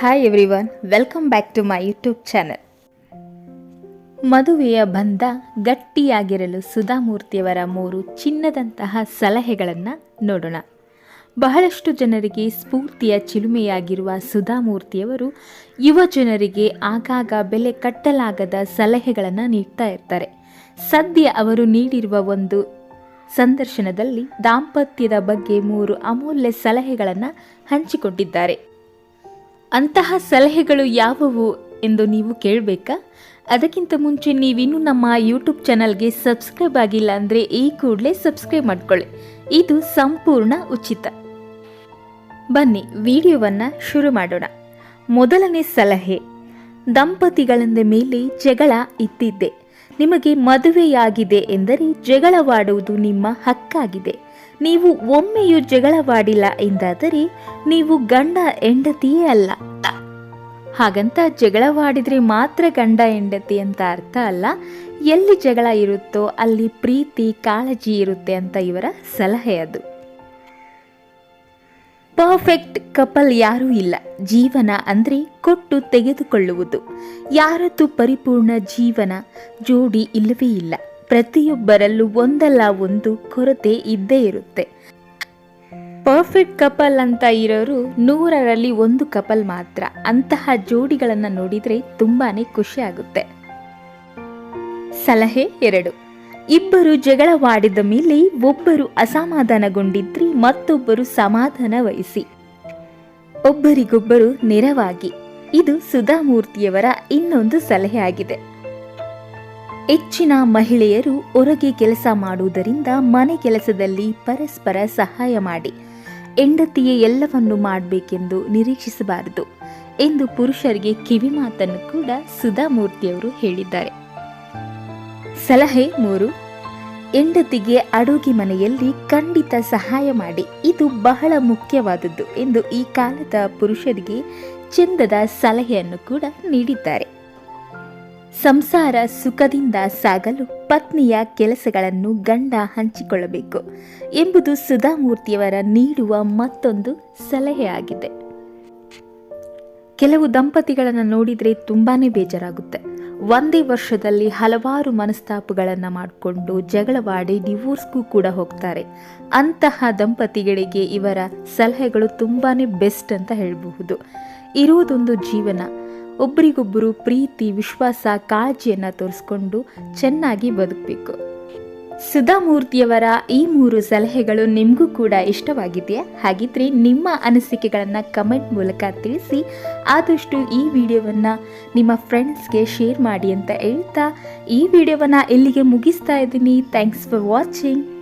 Hi everyone welcome back to my YouTube channel ಮದುವೆಯ ಬಂಧ ಗಟ್ಟಿಯಾಗಿರಲು ಸುಧಾಮೂರ್ತಿಯವರ ಮೂರು ಚಿನ್ನದಂತಹ ಸಲಹೆಗಳನ್ನು ನೋಡೋಣ. ಬಹಳಷ್ಟು ಜನರಿಗೆ ಸ್ಫೂರ್ತಿಯ ಚಿಲುಮೆಯಾಗಿರುವ ಸುಧಾಮೂರ್ತಿಯವರು ಯುವ ಜನರಿಗೆ ಆಗಾಗ ಬೆಲೆ ಕಟ್ಟಲಾಗದ ಸಲಹೆಗಳನ್ನು ನೀಡ್ತಾ ಇರ್ತಾರೆ. ಸದ್ಯ ಅವರು ನೀಡಿರುವ ಒಂದು ಸಂದರ್ಶನದಲ್ಲಿ ದಾಂಪತ್ಯದ ಬಗ್ಗೆ ಮೂರು ಅಮೂಲ್ಯ ಸಲಹೆಗಳನ್ನು ಹಂಚಿಕೊಂಡಿದ್ದಾರೆ. ಅಂತಹ ಸಲಹೆಗಳು ಯಾವುವು ಎಂದು ನೀವು ಕೇಳಬೇಕಾ? ಅದಕ್ಕಿಂತ ಮುಂಚೆ ನೀವಿನ್ನೂ ನಮ್ಮ ಯೂಟ್ಯೂಬ್ ಚಾನಲ್ಗೆ ಸಬ್ಸ್ಕ್ರೈಬ್ ಆಗಿಲ್ಲ ಅಂದರೆ ಈ ಕೂಡಲೇ ಸಬ್ಸ್ಕ್ರೈಬ್ ಮಾಡ್ಕೊಳ್ಳಿ. ಇದು ಸಂಪೂರ್ಣ ಉಚಿತ. ಬನ್ನಿ, ವಿಡಿಯೋವನ್ನು ಶುರು ಮಾಡೋಣ. ಮೊದಲನೇ ಸಲಹೆ, ದಂಪತಿಗಳಂದ ಮೇಲೆ ಜಗಳ ಇದ್ದಿದ್ದೆ. ನಿಮಗೆ ಮದುವೆಯಾಗಿದೆ ಎಂದರೆ ಜಗಳವಾಡುವುದು ನಿಮ್ಮ ಹಕ್ಕಾಗಿದೆ. ನೀವು ಒಮ್ಮೆಯೂ ಜಗಳವಾಡಿಲ್ಲ ಎಂದಾದರೆ ನೀವು ಗಂಡ ಹೆಂಡತಿಯೇ ಅಲ್ಲ. ಹಾಗಂತ ಜಗಳವಾಡಿದ್ರೆ ಮಾತ್ರ ಗಂಡ ಹೆಂಡತಿ ಅಂತ ಅರ್ಥ ಅಲ್ಲ. ಎಲ್ಲಿ ಜಗಳ ಇರುತ್ತೋ ಅಲ್ಲಿ ಪ್ರೀತಿ, ಕಾಳಜಿ ಇರುತ್ತೆ ಅಂತ ಇವರ ಸಲಹೆ ಅದು. ಪರ್ಫೆಕ್ಟ್ ಕಪಲ್ ಯಾರೂ ಇಲ್ಲ. ಜೀವನ ಅಂದರೆ ಕೊಟ್ಟು ತೆಗೆದುಕೊಳ್ಳುವುದು. ಯಾರದ್ದು ಪರಿಪೂರ್ಣ ಜೀವನ, ಜೋಡಿ ಇಲ್ಲವೇ ಇಲ್ಲ. ಪ್ರತಿಯೊಬ್ಬರಲ್ಲೂ ಒಂದಲ್ಲ ಒಂದು ಕೊರತೆ ಇದ್ದೇ ಇರುತ್ತೆ. ಪರ್ಫೆಕ್ಟ್ ಕಪಲ್ ಅಂತ ಇರೋರು ನೂರರಲ್ಲಿ ಒಂದು ಕಪಲ್ ಮಾತ್ರ. ಅಂತಹ ಜೋಡಿಗಳನ್ನು ನೋಡಿದರೆ ತುಂಬಾನೇ ಖುಷಿ ಆಗುತ್ತೆ. ಸಲಹೆ ಎರಡು. ಇಬ್ಬರು ಜಗಳವಾಡಿದ ಮೇಲೆ ಒಬ್ಬರು ಅಸಮಾಧಾನಗೊಂಡಿದ್ರೆ ಮತ್ತೊಬ್ಬರು ಸಮಾಧಾನ ವಹಿಸಿ. ಒಬ್ಬರಿಗೊಬ್ಬರು ನೆರವಾಗಿ. ಇದು ಸುಧಾಮೂರ್ತಿಯವರ ಇನ್ನೊಂದು ಸಲಹೆ ಆಗಿದೆ. ಹೆಚ್ಚಿನ ಮಹಿಳೆಯರು ಹೊರಗೆ ಕೆಲಸ ಮಾಡುವುದರಿಂದ ಮನೆ ಕೆಲಸದಲ್ಲಿ ಪರಸ್ಪರ ಸಹಾಯ ಮಾಡಿ. ಹೆಂಡತಿಯೇ ಎಲ್ಲವನ್ನು ಮಾಡಬೇಕೆಂದು ನಿರೀಕ್ಷಿಸಬಾರದು ಎಂದು ಪುರುಷರಿಗೆ ಕಿವಿಮಾತನ್ನು ಕೂಡ ಸುಧಾಮೂರ್ತಿಯವರು ಹೇಳಿದ್ದಾರೆ. ಸಲಹೆ ಮೂರು, ಹೆಂಡತಿಗೆ ಅಡುಗೆ ಮನೆಯಲ್ಲಿ ಖಂಡಿತ ಸಹಾಯ ಮಾಡಿ. ಇದು ಬಹಳ ಮುಖ್ಯವಾದದ್ದು ಎಂದು ಈ ಕಾಲದ ಪುರುಷರಿಗೆ ಚಂದದ ಸಲಹೆಯನ್ನು ಕೂಡ ನೀಡಿದ್ದಾರೆ. ಸಂಸಾರ ಸುಖದಿಂದ ಸಾಗಲು ಪತ್ನಿಯ ಕೆಲಸಗಳನ್ನು ಗಂಡ ಹಂಚಿಕೊಳ್ಳಬೇಕು ಎಂಬುದು ಸುಧಾಮೂರ್ತಿಯವರ ನೀಡುವ ಮತ್ತೊಂದು ಸಲಹೆಯಾಗಿದೆ ಕೆಲವು ದಂಪತಿಗಳನ್ನು ನೋಡಿದರೆ ತುಂಬಾನೇ ಬೇಜಾರಾಗುತ್ತೆ. ಒಂದೇ ವರ್ಷದಲ್ಲಿ ಹಲವಾರು ಮನಸ್ತಾಪಗಳನ್ನು ಮಾಡಿಕೊಂಡು ಜಗಳವಾಡಿ ಡಿವೋರ್ಸ್ಗೂ ಕೂಡ ಹೋಗ್ತಾರೆ. ಅಂತಹ ದಂಪತಿಗಳಿಗೆ ಇವರ ಸಲಹೆಗಳು ತುಂಬಾ ಬೆಸ್ಟ್ ಅಂತ ಹೇಳಬಹುದು. ಇರೋದೊಂದು ಜೀವನ. ಒಬ್ರಿಗೊಬ್ಬರು ಪ್ರೀತಿ, ವಿಶ್ವಾಸ, ಕಾಳಜಿಯನ್ನು ತೋರಿಸ್ಕೊಂಡು ಚೆನ್ನಾಗಿ ಬದುಕಬೇಕು. ಸುಧಾಮೂರ್ತಿಯವರ ಈ ಮೂರು ಸಲಹೆಗಳು ನಿಮಗೂ ಕೂಡ ಇಷ್ಟವಾಗಿದೆಯಾ? ಹಾಗಿದ್ರೆ ನಿಮ್ಮ ಅನಿಸಿಕೆಗಳನ್ನು ಕಮೆಂಟ್ ಮೂಲಕ ತಿಳಿಸಿ. ಆದಷ್ಟು ಈ ವಿಡಿಯೋವನ್ನು ನಿಮ್ಮ ಫ್ರೆಂಡ್ಸ್ಗೆ ಶೇರ್ ಮಾಡಿ ಅಂತ ಹೇಳ್ತಾ, ಈ ವಿಡಿಯೋವನ್ನು ಇಲ್ಲಿಗೆ ಮುಗಿಸ್ತಾ ಇದ್ದೀನಿ. Thanks for watching